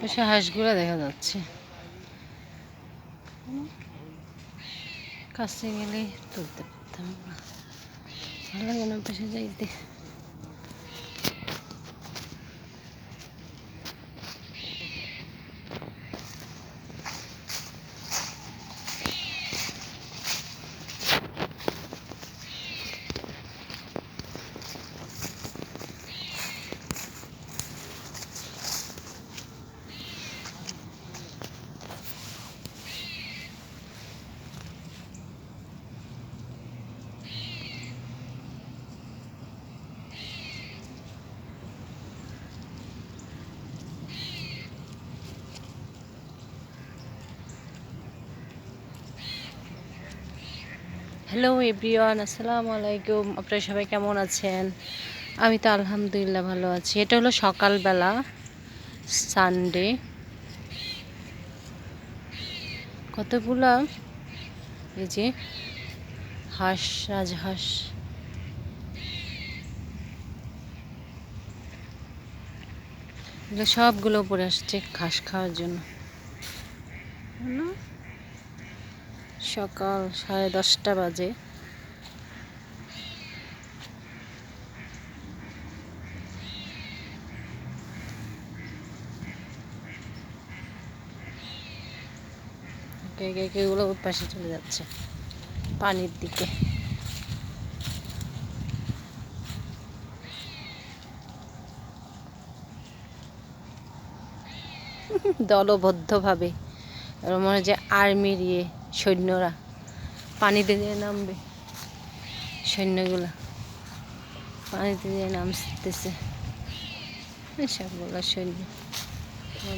পাশে হাঁসগুলো দেখা যাচ্ছে। কাছে গেলে তুলতে পারতাম ভালো না পাশে যাইতে। হ্যালো এভরিওয়ান আসসালামু আলাইকুম আপনারা সবাই কেমন আছেন? আমি তো আলহামদুলিল্লাহ ভালো আছি। এটা হলো সকালবেলা সানডে কতগুলা? এই যে, হাঁস, রাজহাঁস। এগুলো সবগুলো উপরে আসছে ঘাস খাওয়ার জন্য। সকাল সাড়ে দশটা বাজে। ওগুলো পাশে চলে যাচ্ছে, পানির দিকে। দলবদ্ধভাবে মনে হয় যে আর্মির ইয়ে। সৈন্যরা। পানিতে দিয়ে নামবে। সৈন্যগুলা পানিতে দিয়ে নামতেছে। সবগুলো সৈন্য।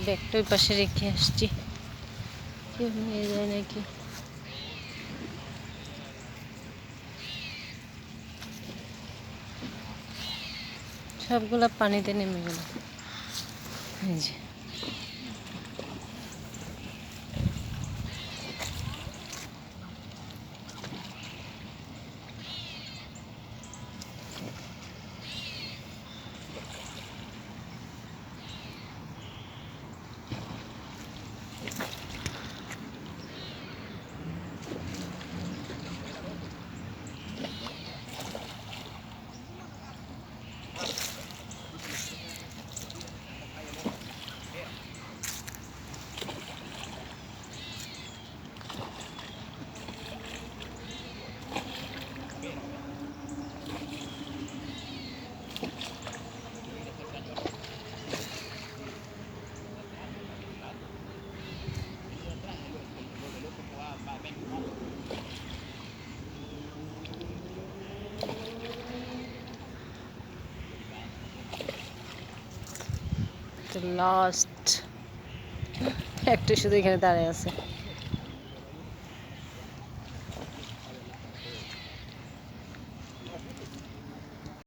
ব্যাগটা ওই পাশে রেখে আসছি। কেউ নিয়ে যায় নাকি? সবগুলা পানিতে নেমে গেল। এই যে। লাস্ট একটা শুধু এখানে দাঁড়িয়ে আছে।